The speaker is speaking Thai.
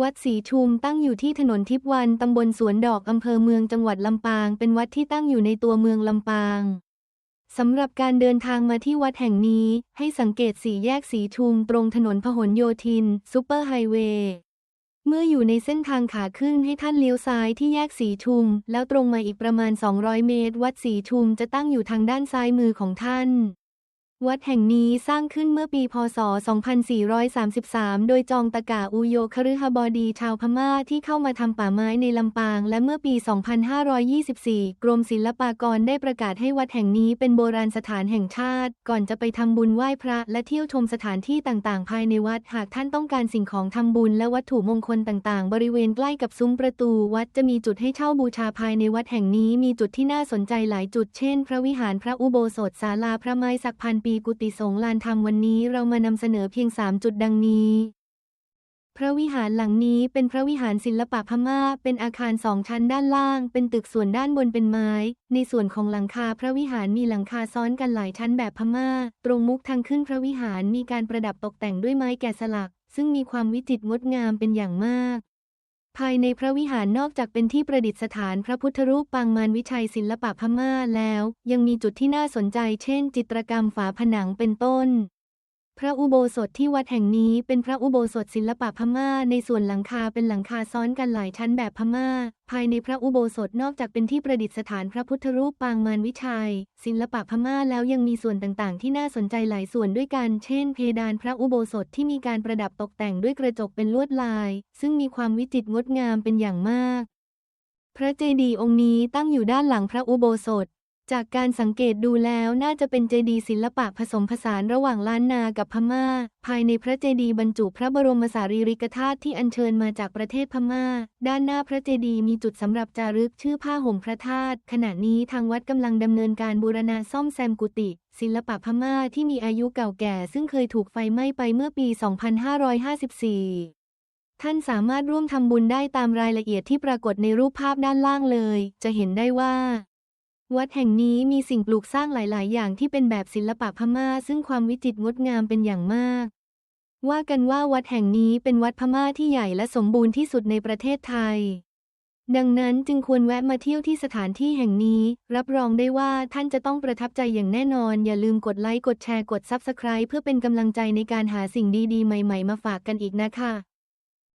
วัดศรีชุมตั้งอยู่ที่ถนนทิพวรรณตำบลสวนดอกอำเภอเมืองจังหวัดลำปาง เป็นวัดที่ตั้งอยู่ในตัวเมืองลำปางสำหรับการเดินทางมาที่วัดแห่งนี้ ให้สังเกตสีแยกสีชุมตรงถนนพหลโยธินซูเปอร์ไฮเวย์เมื่ออยู่ในเส้นทางขาขึ้นให้ท่านเลี้ยวซ้ายที่แยกสีชุม แล้วตรงมาอีกประมาณ 200 เมตร วัดสีชุมจะตั้งอยู่ทางด้านซ้ายมือของท่าน วัดแห่งนี้สร้างขึ้นเมื่อปีพศ 2433 โดยจองตะกาอุโยคฤหบดีชาวพม่าที่เข้ามาทำป่าไม้ในลำปาง และเมื่อปี 2524 กรมศิลปากรได้ประกาศให้วัดแห่งนี้เป็นโบราณสถานแห่งชาติ ก่อนจะไปทำบุญไหว้พระและเที่ยวชมสถานที่ต่างๆ ภายในวัด หากท่านต้องการสิ่งของทำบุญและวัตถุมงคลต่างๆ บริเวณใกล้กับซุ้มประตู วัดจะมีจุดให้เช่าบูชาภายในวัดแห่งนี้มีจุดที่น่าสนใจหลายจุด เช่น พระวิหารพระอุโบสถศาลาพระไม้สักพันปีกุฏิสงลานธรรมวันนี้เรามานำเสนอเพียง3จุดดังนี้ พระวิหารหลังนี้เป็นพระวิหารศิลปะพม่า เป็นอาคารสองชั้นด้านล่าง เป็นตึกส่วนด้านบนเป็นไม้ ในส่วนของหลังคาพระวิหารมีหลังคาซ้อนกันหลายชั้นแบบพม่า ตรงมุกทางขึ้นพระวิหารมีการประดับตกแต่งด้วยไม้แกะสลัก ซึ่งมีความวิจิตรงดงามเป็นอย่างมาก ภายในพระวิหารนอกจากเป็นที่ประดิษฐานพระพุทธรูปปางมารวิชัยศิลปะพม่าแล้ว ยังมีจุดที่น่าสนใจเช่น จิตรกรรมฝาผนังเป็นต้น ระอุโบสถที่วัดแห่งนี้เป็นพระอุโบสถศิลปะพม่า ในส่วนหลังคาเป็นหลังคาซ้อนกันหลายชั้นแบบพม่า ภายในพระอุโบสถนอกจากเป็นที่ประดิษฐานพระพุทธรูปปางมารวิชัย ศิลปะพม่าแล้วยังมีส่วนต่างๆ ที่น่าสนใจหลายส่วนด้วยกัน เช่น เพดานพระอุโบสถที่มีการประดับตกแต่งด้วยกระจกเป็นลวดลาย ซึ่งมีความวิจิตรงดงามเป็นอย่างมาก พระเจดีย์องค์นี้ตั้งอยู่ด้านหลังพระอุโบสถ จากการสังเกตดูแล้วน่าจะเป็นเจดีย์ศิลปะผสมผสานระหว่างล้านนากับพม่า ภายในพระเจดีย์บรรจุพระบรมสารีริกธาตุที่อัญเชิญมาจากประเทศพม่า ด้านหน้าพระเจดีย์มีจุดสำหรับจารึกชื่อผ้าห่มพระธาตุขณะนี้ทางวัดกำลังดำเนินการบูรณะซ่อมแซมกุฏิศิลปะพม่าที่มีอายุเก่าแก่ ซึ่งเคยถูกไฟไหม้ไปเมื่อปี 2554ท่านสามารถร่วมทำบุญได้ตามรายละเอียดที่ปรากฏในรูปภาพด้านล่างเลย จะเห็นได้ว่า วัดแห่งนี้มีสิ่งปลูกสร้างหลาย ๆ อย่างที่เป็นแบบศิลปะพม่า ซึ่งความวิจิตรงดงามเป็นอย่างมาก ว่ากันว่าวัดแห่งนี้เป็นวัดพม่าที่ใหญ่และสมบูรณ์ที่สุดในประเทศไทย ดังนั้นจึงควรแวะมาเที่ยวที่สถานที่แห่งนี้ รับรองได้ว่าท่านจะต้องประทับใจอย่างแน่นอน อย่าลืมกดไลค์ กดแชร์ กด Subscribe เพื่อเป็นกำลังใจในการหาสิ่งดี ๆ ใหม่ ๆ มาฝากกันอีกนะคะ